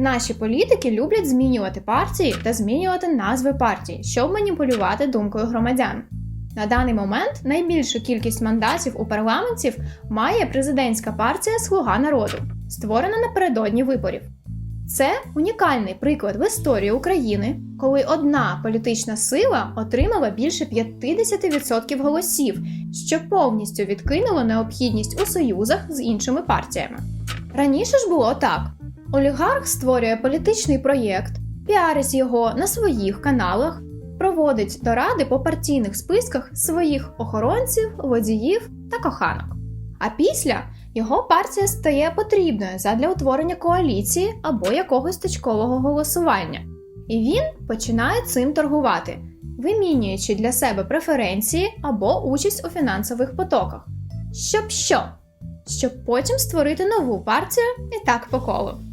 Наші політики люблять змінювати партії та змінювати назви партій, щоб маніпулювати думкою громадян. На даний момент найбільшу кількість мандатів у парламенті має президентська партія Слуга народу, створена напередодні виборів. Це унікальний приклад в історії України, коли одна політична сила отримала більше 50% голосів, що повністю відкинуло необхідність у союзах з іншими партіями. Раніше ж було так: олігарх створює політичний проєкт, піарить його на своїх каналах, проводить до ради по партійних списках своїх охоронців, водіїв та коханок. А після його партія стає потрібною задля утворення коаліції або якогось точкового голосування. І він починає цим торгувати, вимінюючи для себе преференції або участь у фінансових потоках. Щоб що? Щоб потім створити нову партію і так по колу.